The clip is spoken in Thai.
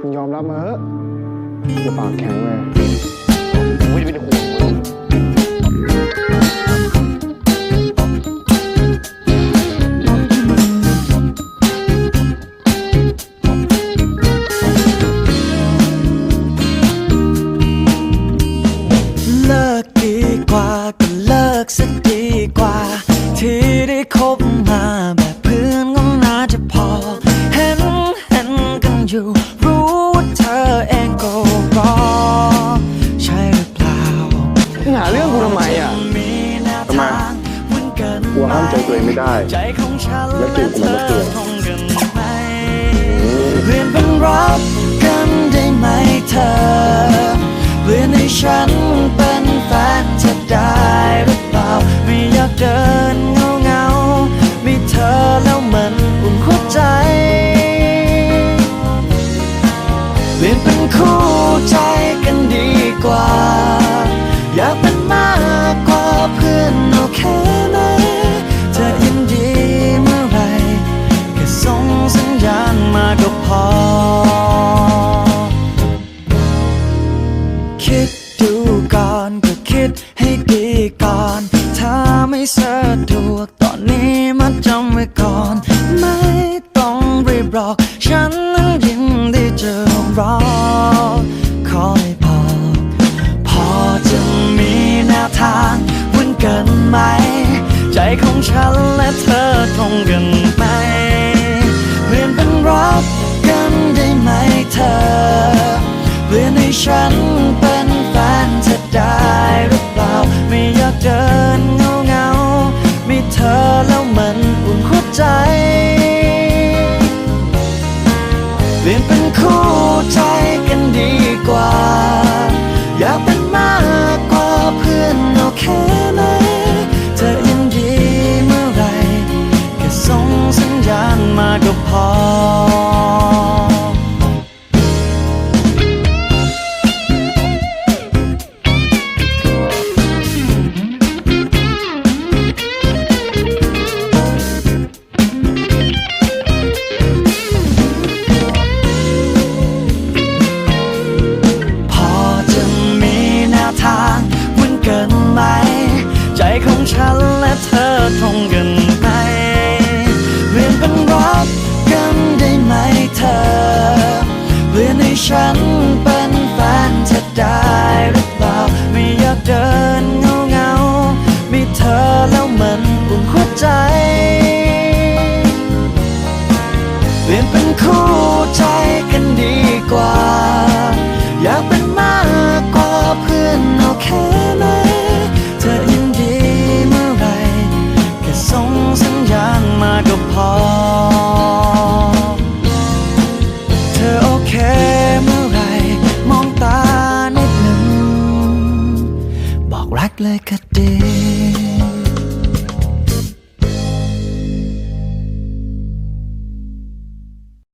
มึงยอมรับมาเถอะอย่าปากแข็งเลยกูไม่ได้เป็นห่วงมึงเลิกดีกว่า ตัวเองไม่ได้ใจของฉันแล้วจูบมันมาเตือนตรงกันไหมเปลี่ยนเป็นรักกันได้ไหมเธอเปลี่ยนให้ฉันเป็นแฟนเธอได้หรือเปล่า ไม่อยากเดินเงาเงามีเธอแล้วมันอุ่นหัวใจ เปลี่ยนเป็นคู่ใจกันดีกว่า อยากเป็นมากกว่าเพื่อนโอเคไหม ดูก่อนก็คิดให้ดีก่อน ถ้าไม่สะดวกตอนนี้มาจำไว้ก่อน ไม่ต้องรีบบอก ฉันนั้นยินดีจะรอขอให้พอ พอจะมีแนวทางเหมือนกันไหม ใจของฉันและเธอตรงกันไหมเปลี่ยนเป็นรักกันได้ไหมเธอเปลี่ยนให้ฉันเป็น กเดินเงาเงามีเธอแล้วมันอุ่นหัวใจเปลี่ยนเป็นคู่ใจกันดีกว่า อยากเป็นมากกว่าเพื่อนโอเคไหมเธอยินดีเมื่อไรแค่ส่งสัญญาณมาก็พอ ฉันและเธอตรงกันไหมเรียนเป็นรักกันได้ไหมเธอเรียนให้ฉัน งสัญญางมาก็พอ